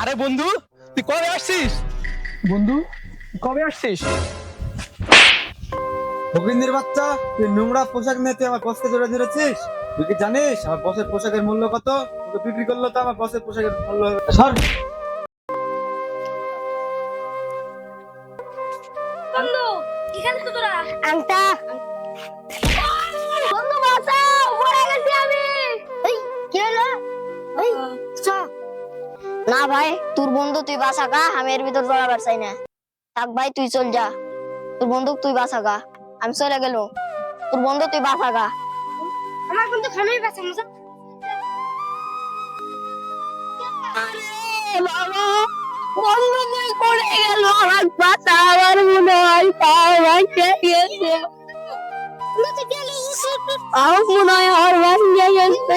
আরে বন্ধু তুই কবে আসছিস? বন্ধু? কবে আসছিস? ভগিন্দির বাচ্চা তুই নোংরা পোশাক নিয়ে তুই আমার বসকে জোরে ধরেছিস? তুই কি জানিস আমার বসের পোশাকের মূল্য কত? তোকে বিক্রি করল তো আমার বসের পোশাকের মূল্য হবে। সর! বন্ধু এখানে তো তোরা। আংটা ভাই তোর বন্ধু তুই বাসা গা আমি এর ভিতর জড়াবার চাই না। থাক ভাই তুই চল যা। তোর বন্ধু তুই বাসা গা আমি চলে গেল তোর বন্ধু তুই বাসা গা। আমার খামেই বাবা বন্ধু তুই পড়ে গেল আমার বাসা আমার মনে হয় ভাঙে গেছে আমার মনে হয় আমার ভাঙে গেছে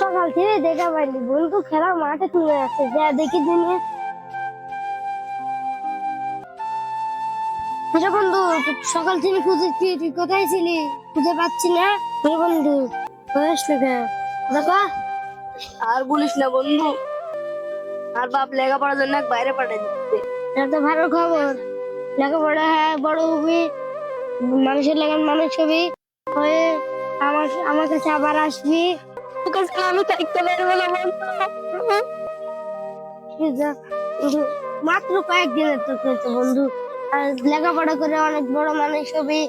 সকাল থেকে দেখা পাইনি। বন্দুক খেলা মাঠে তুলে আছে যা দেখি দিনে। আচ্ছা বন্ধু সকাল থেকে খুঁজেছি তুই কোথায় ছিলি? খুঁজে পাচ্ছি না। তোর বন্ধু বয়স লেখা। দেখো। আর বলিস না বন্ধু। আর বাপ লেখাপড়ার জন্য বাইরে দিচ্ছে। এটা তো ভালো খবর। লেখাপড়া হ্যাঁ বড় হবি মানুষের লাগান মানুষ হবি হয়ে আমার আমার কাছে আবার আসবি। তোর কাছে আমি থাকতে পারব না বন্ধু মাত্র কয়েকদিনের তো তো বন্ধু। আর লেখাপড়া করে অনেক বড় মানুষ হবি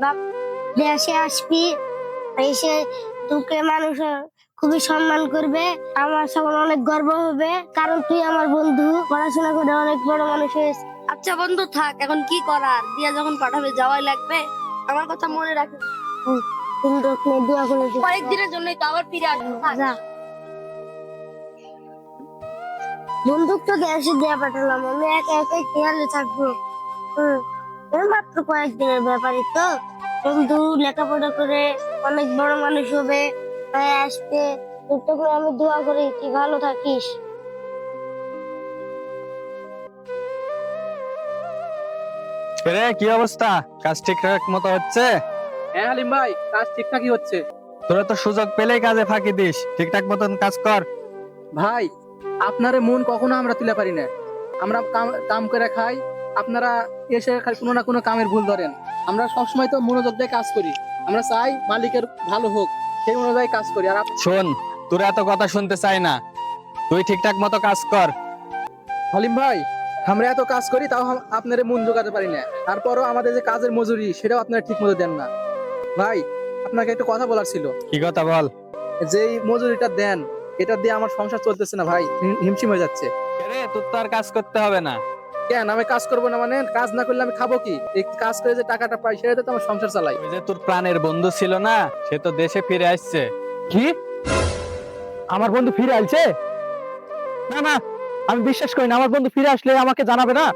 বা দেশে আসবি এসে তোকে মানুষ খুবই সম্মান করবে আমার সবার অনেক গর্ব হবে কারণ তুই আমার বন্ধু পড়াশোনা করে অনেক বড় মানুষ হয়েছে। আচ্ছা বন্ধু থাক এখন কি করার? দিয়া যখন পাঠাবে যাওয়াই লাগবে। আমার কথা মনে রাখিস কিন্তু আপনি দোয়া করে দিন। কয়েকদিনের জন্যই তো আবার ফিরে আসব থাক। যা। বন্দুক তো গ্যাসে দেওয়া পাঠালাম আমি একা একাই খেয়ালে থাকব হুম মাত্র কয়েকদিনের ব্যাপারই তো বন্ধু লেখাপড়া করে অনেক বড় মানুষ হবে হয়ে আসবে তোর তো করে আমি দোয়া করি তুই ভালো থাকিস রে কি অবস্থা কাজ ঠিকঠাক মতো হচ্ছে হ্যাঁ হালিম ভাই কাজ ঠিকঠাকই হচ্ছে। তোরা তো সুযোগ পেলেই কাজে ফাঁকি দিস। ঠিকঠাক মতন কাজ কর। ভাই আপনারে মন কখনো আমরা তুলে পারি না। আমরা কাম কাম করে খাই আপনারা এসে খালি কোনো না কোনো কামের ভুল ধরেন। আমরা সবসময় তো মনোযোগ দিয়ে কাজ করি। আমরা চাই মালিকের ভালো হোক সেই অনুযায়ী কাজ করি। আর আপ- শোন তোরা এত কথা শুনতে চাই না। তুই ঠিকঠাক মতো কাজ কর। হালিম ভাই আমরা এত কাজ করি তাও আম- আপনারে মন জোগাতে পারি না। তারপরও আমাদের যে কাজের মজুরি সেটাও আপনারা ঠিক মতো দেন না। ভাই আপনাকে একটা কথা বলার ছিল। কি কথা বল? যে মজুরিটা দেন এটা দিয়ে আমার সংসার চলতেছে না ভাই হিমশিম হয়ে যাচ্ছে। রে তোর তো আর কাজ করতে হবে না। কেন? আমি কাজ করব না মানে? কাজ না করলে আমি খাব কি? এই কাজ করে যে টাকাটা পাই সেটা তো আমার সংসার চালাই। ওই যে তোর প্রাণের বন্ধু ছিল না সে তো দেশে ফিরে আসছে। কি? আমার বন্ধু ফিরে আসছে না না আমি বিশ্বাস করি না আমার বন্ধু ফিরে আসলে আমাকে জানাবে না?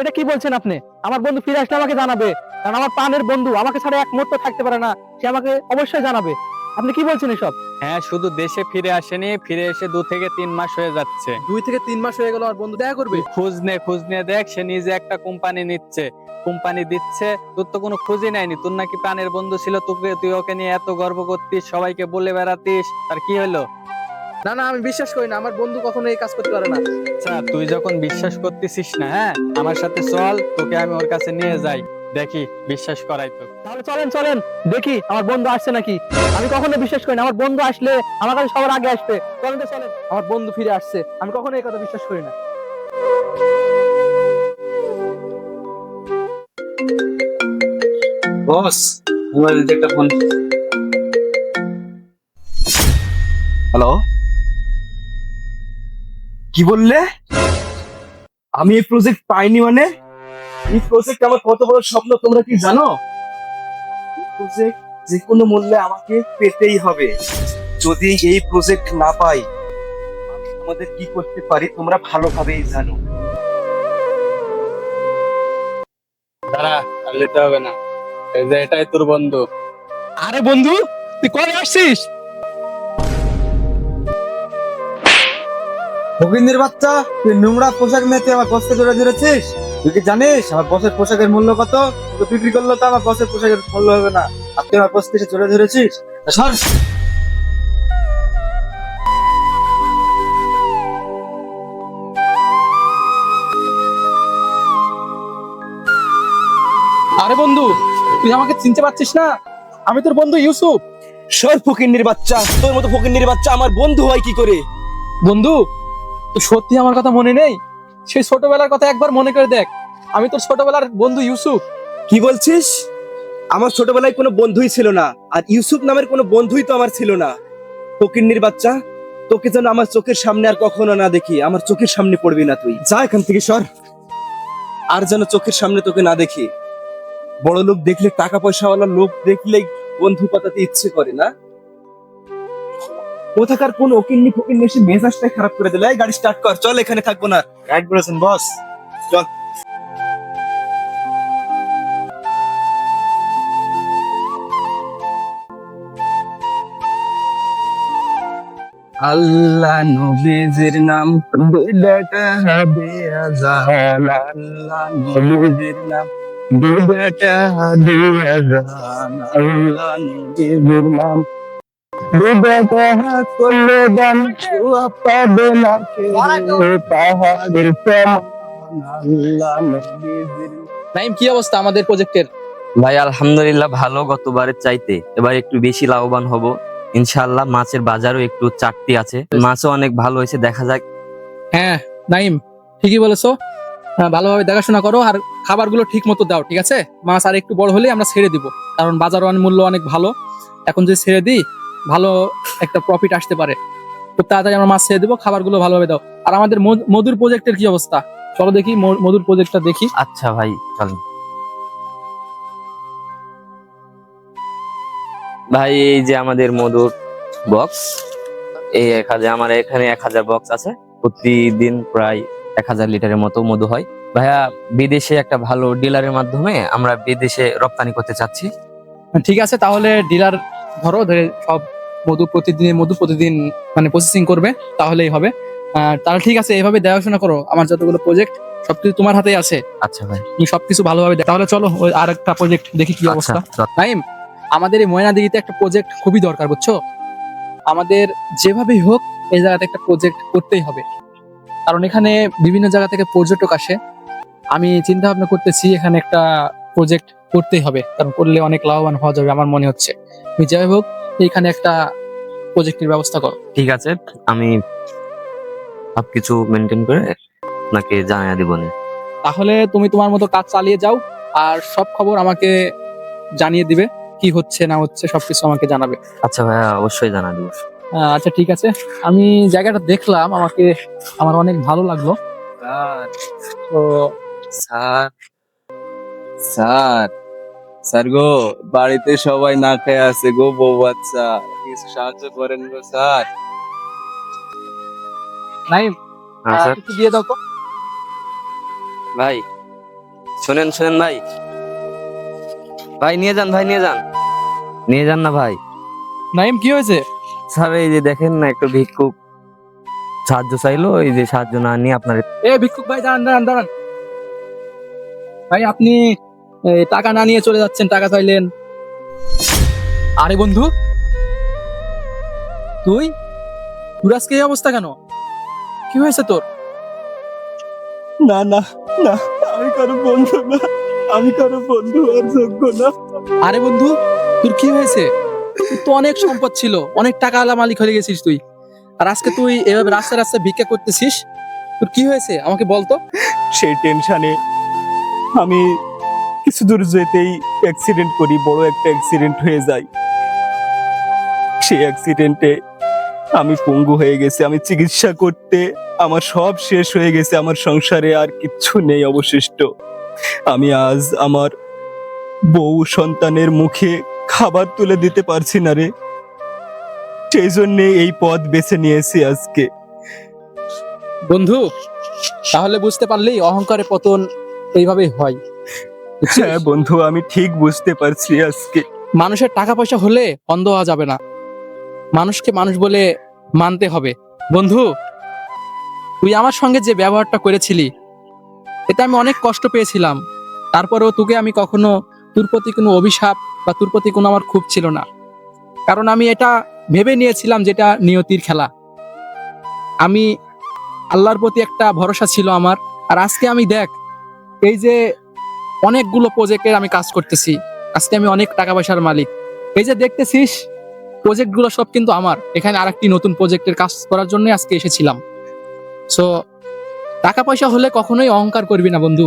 এটা কি বলছেন আপনি? আমার বন্ধু ফিরে আসলে আমাকে জানাবে। কারণ আমার প্রাণের বন্ধু আমাকে ছাড়া এক মুহূর্ত থাকতে পারে না। সে আমাকে অবশ্যই জানাবে। আপনি কি বলছেন এসব? হ্যাঁ শুধু দেশে ফিরে আসেনি ফিরে এসে দু থেকে তিন মাস হয়ে যাচ্ছে। দুই থেকে তিন মাস হয়ে গেল আমার বন্ধু দেখা করবে? খোঁজ নে খোঁজ নিয়ে দেখ সে নিজে একটা কোম্পানি নিচ্ছে। কোম্পানি দিচ্ছে তোর তো কোনো খোঁজই নেয়নি। তোর নাকি প্রাণের বন্ধু ছিল তোকে তুই ওকে নিয়ে এত গর্ব করতিস সবাইকে বলে বেড়াতিস আর কি হলো? না না আমি বিশ্বাস করি না আমার বন্ধু কখনো এই কাজ করতে পারে না। আচ্ছা তুই যখন বিশ্বাস করতেছিস না হ্যাঁ আমার সাথে চল তোকে আমি ওর কাছে নিয়ে যাই। দেখি বিশ্বাস করাই তো। তাহলে চলেন চলেন দেখি আমার বন্ধু আসছে নাকি। আমি কখনো বিশ্বাস করি না আমার বন্ধু আসলে আমার কাছে সবার আগে আসবে। চলেন তো চলেন আমার বন্ধু ফিরে আসছে। আমি কখনো এই কথা বিশ্বাস করি না। বস মোবাইল একটা ফোন। হ্যালো? কি বললে? আমি এই প্রজেক্ট পাইনি মানে? এই প্রজেক্ট আমার কত বড় স্বপ্ন তোমরা কি জানো? প্রজেক্ট যে কোনো মূল্যে আমাকে পেতেই হবে। যদি এই প্রজেক্ট না পাই আমি তোমাদের কি করতে পারি তোমরা ভালোভাবেই জানো। দাঁড়া আর যেতে হবে না। এই যে এটাই তোর বন্ধু। আরে বন্ধু তুই কবে আসছিস? ফকিন্দির বাচ্চা তুই নোংরা পোশাক নিয়ে তুই আমার বসকে জোরে ধরেছিস? তুই কি জানিস? আমার বসের পোশাকের মূল্য কত? তোকে বিক্রি করলে তো আমার বসের পোশাকের মূল্য হবে না। আর তুই আমার বস থেকে জোরে ধরেছিস? সর। আরে বন্ধু তুই আমাকে চিনতে পারছিস না? আমি তোর বন্ধু ইউসুফ। সর ফকিন্দির বাচ্চা। তোর মতো ফকিন্দির বাচ্চা আমার বন্ধু হয় কি করে? বন্ধু তো সত্যি আমার কথা মনে নেই? সেই ছোটবেলার কথা একবার মনে করে দেখ। আমি তোর ছোটবেলার বন্ধু ইউসুফ। কি বলছিস? আমার ছোটবেলায় কোনো বন্ধুই ছিল না, আর ইউসুফ নামের কোনো বন্ধুই তো আমার ছিল না। ফকিন্নির বাচ্চা, তোকে যেন আমার চোখের সামনে আর কখনো না দেখি, আমার চোখের সামনে পড়বি না তুই। যা এখান থেকে সর। আর যেন চোখের সামনে তোকে না দেখি। বড় লোক দেখলে টাকা পয়সাওয়ালা লোক দেখলেই বন্ধু পাতাতে ইচ্ছে করে, না? কোথাকার কোন ওকিন্নি ফকিন্নি এসে মেজাজটাই খারাপ করে দিলে গাড়ি স্টার্ট কর চল এখানে থাকব না। রাইট বলেছেন বস চল। আল্লাহ নবীজির নাম বিদাটা হবে আজান। আল্লাহ নবীজির নাম বিদাটা হবে আজান। আল্লাহ নবীজির নাম বিদাটা করলে দান ছোয়া পাবে না পাহাড়ের সমান আল্লাহ নবীজির নাইম কি অবস্থা আমাদের প্রজেক্টের? ভাই আলহামদুলিল্লাহ ভালো গতবারের চাইতে। এবার একটু বেশি লাভবান হব। ইনশাআল্লাহ মাছের বাজারও একটু চারটি আছে। মাছও অনেক ভালো হয়েছে দেখা যাক। হ্যাঁ নাইম ঠিকই বলেছ। হ্যাঁ, ভালোভাবে দেখাশোনা করো আর খাবারগুলো ঠিক মতো দাও ঠিক আছে? মাছ আর একটু বড় হলে আমরা ছেড়ে দিব কারণ বাজার মূল্য অনেক ভালো। এখন যদি ছেড়ে দিই ভালো একটা প্রফিট আসতে পারে। খুব তাড়াতাড়ি আমরা মাছ ছেড়ে দেবো খাবারগুলো ভালোভাবে দাও। আর আমাদের মধুর প্রজেক্টের কি অবস্থা? চলো দেখি মধুর প্রজেক্টটা দেখি। আচ্ছা ভাই চলেন ভাই এই যে আমাদের মধুর বক্স এই এক হাজার আমার এখানে এক হাজার বক্স আছে। প্রতিদিন প্রায় এক হাজার লিটারের মতো মধু হয়। ভাইয়া বিদেশে একটা ভালো ডিলারের মাধ্যমে আমরা বিদেশে রপ্তানি করতে চাচ্ছি। ঠিক আছে তাহলে ডিলার ধরো ধরে সব মধু প্রতিদিন মধু প্রতিদিন মানে প্রসেসিং করবে তাহলেই হবে। তাহলে ঠিক আছে এভাবে দেখাশোনা করো। আমার যতগুলো প্রজেক্ট সবকিছু তোমার হাতেই আছে। আচ্ছা ভাই। তুমি সবকিছু ভালোভাবে দেখো। তাহলে চলো ওই আর একটা প্রজেক্ট দেখি কি অবস্থা। আচ্ছা নাইম আমাদের এই ময়নাদিঘিতে একটা প্রজেক্ট খুবই দরকার বুঝছ? আমাদের যেভাবেই হোক এই জায়গাতে একটা প্রজেক্ট করতেই হবে। কারণ এখানে বিভিন্ন জায়গা থেকে পর্যটক আসে। আমি চিন্তা ভাবনা করতেছি এখানে একটা প্রজেক্ট করতেই হবে কারণ করলে অনেক লাভবান হওয়া যাবে আমার মনে হচ্ছে। তুমি যাই হোক এইখানে একটা প্রজেক্টের ব্যবস্থা করো। ঠিক আছে আমি সবকিছু মেনটেন করে আপনাকে জানিয়ে দিব তাহলে তুমি তোমার মতো কাজ চালিয়ে যাও আর সব খবর আমাকে জানিয়ে দিবে কি হচ্ছে না হচ্ছে সবকিছু আমাকে জানাবে। আচ্ছা ভাইয়া অবশ্যই জানা দিব। আচ্ছা ঠিক আছে। আমি জায়গাটা দেখলাম আমাকে আমার অনেক ভালো লাগল। তো স্যার স্যার। স্যার গো বাড়িতে সবাই না খেয়ে আছে গো বউ বাচ্চা। কিছু সাহায্য করেন গো স্যার। নাইম হ্যাঁ, একটু দিয়ে দাও তো। ভাই শুনেন শুনেন ভাই। ভাই নিয়ে যান ভাই নিয়ে যান। নিয়ে যান না ভাই। নাইম কি হয়েছে? স্যার এই যে দেখেন না একটু ভিক্ষুক সাহায্য চাইলো এই যে সাহায্য না নিয়ে আপনার এ ভিক্ষুক ভাই দাঁড়ান দাঁড়ান দাঁড়ান। ভাই আপনি টাকা না নিয়ে চলে যাচ্ছেন টাকা চাইলেন। আরে বন্ধু তুই? তোর আজকে এই অবস্থা কেন? কি হয়েছে তোর? না না না আমি কারও বন্ধু না আমি কারও বন্ধু হওয়ার যোগ্য না। আরে বন্ধু তোর কি হয়েছে? তো অনেক সম্পদ ছিল অনেক টাকা আলা মালিক হয়ে গেছিস তুই। আর আজকে তুই এভাবে রাস্তায় রাস্তায় ভিক্ষা করতেছিস? তোর কি হয়েছে? আমাকে বলতো সেই টেনশনে আমি কিছু দূর যেতেই অ্যাক্সিডেন্ট করি, বড় একটা অ্যাক্সিডেন্ট হয়ে যায়। সেই অ্যাক্সিডেন্টে আমি পঙ্গু হয়ে গেছি, আমি চিকিৎসা করতে, আমার সব শেষ হয়ে গেছে, আমার সংসারে আর কিচ্ছু নেই অবশিষ্ট। আমি আজ আমার বউ সন্তানের মুখে খাবার তুলে দিতে পারছি না রে। সেই জন্যে এই পথ বেছে নিয়েছি আজকে। বন্ধু, তাহলে বুঝতে পারলেই অহংকারে পতন এইভাবেই হয়। হ্যাঁ বন্ধু, আমি ঠিক বুঝতে পারছি আজকে। মানুষের টাকা পয়সা হলে অন্ধ হওয়া যাবে না। মানুষকে মানুষ বলে মানতে হবে। বন্ধু, তুই আমার সঙ্গে যে ব্যবহারটা করেছিলি, এতে আমি অনেক কষ্ট পেয়েছিলাম। তারপরেও তোকে আমি কখনো তোর প্রতি কোনো অভিশাপ বা তোর প্রতি কোনো আমার খুব ছিল না। কারণ আমি এটা ভেবে নিয়েছিলাম যেটা নিয়তির খেলা। আমি আল্লাহর প্রতি একটা ভরসা ছিল আমার। আর আজকে আমি দেখ, এই যে অনেকগুলো প্রজেক্টের আমি কাজ করতেছি। আজকে আমি অনেক টাকা পয়সার মালিক। এই যে দেখতেছিস প্রজেক্টগুলো সব কিন্তু আমার। এখানে আরেকটি নতুন প্রজেক্টের কাজ করার জন্য আজকে এসেছিলাম। সো টাকা পয়সা হলে কখনোই অহংকার করবি না, বন্ধু।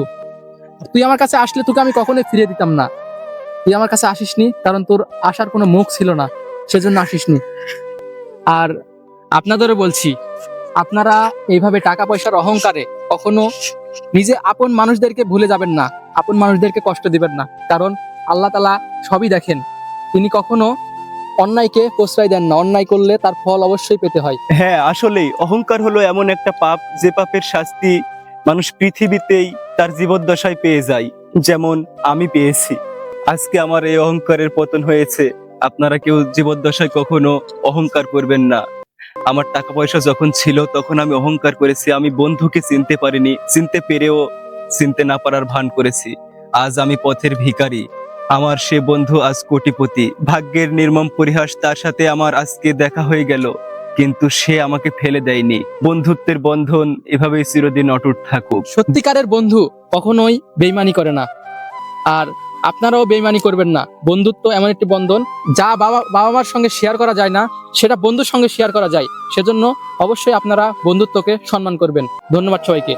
তুই আমার কাছে আসলে তোকে আমি কখনোই ফিরে দিতাম না। তুই আমার কাছে আসিসনি, কারণ তোর আসার কোনো মুখ ছিল না। সেজন্য আসিসনি। আর আপনাদেরও বলছি, আপনারা এইভাবে টাকা পয়সার অহংকারে কখনো নিজে আপন মানুষদেরকে ভুলে যাবেন না। আপন মানুষদেরকে কষ্ট দিবেন না। কারণ আল্লাহ তালা সবই দেখেন। তিনি কখনো অন্যায়কে প্রশ্রয় দেন না। অন্যায় করলে তার ফল অবশ্যই পেতে হয়। হ্যাঁ আসলেই অহংকার হলো এমন একটা পাপ, যে পাপের শাস্তি মানুষ পৃথিবীতেই তার জীবদ্দশায় পেয়ে যায়। যেমন আমি পেয়েছি। আজকে আমার এই অহংকারের পতন হয়েছে। আপনারা কেউ জীবদ্দশায় কখনো অহংকার করবেন না। আমার টাকা পয়সা যখন ছিল, তখন আমি অহংকার করেছি। আমি বন্ধুকে চিনতে পারিনি, চিনতে পেরেও চিনতে না পারার ভান করেছি। আজ আমি পথের ভিখারি। আমার সে বন্ধু আজ কোটিপতি। ভাগ্যের নির্মম পরিহাস তার সাথে আমার আজকে দেখা হয়ে গেল। কিন্তু সে আমাকে ফেলে দেয়নি। বন্ধুত্বের বন্ধন এভাবেই চিরদিন অটুট থাকুক। সত্যিকারের বন্ধু কখনোই বেইমানি করে না। আর আপনারাও বেইমানি করবেন না। বন্ধুত্ব এমন একটি বন্ধন যা বাবা বাবা মার সঙ্গে শেয়ার করা যায় না, সেটা বন্ধুর সঙ্গে শেয়ার করা যায়। সেজন্য অবশ্যই আপনারা বন্ধুত্বকে সম্মান করবেন। ধন্যবাদ সবাইকে।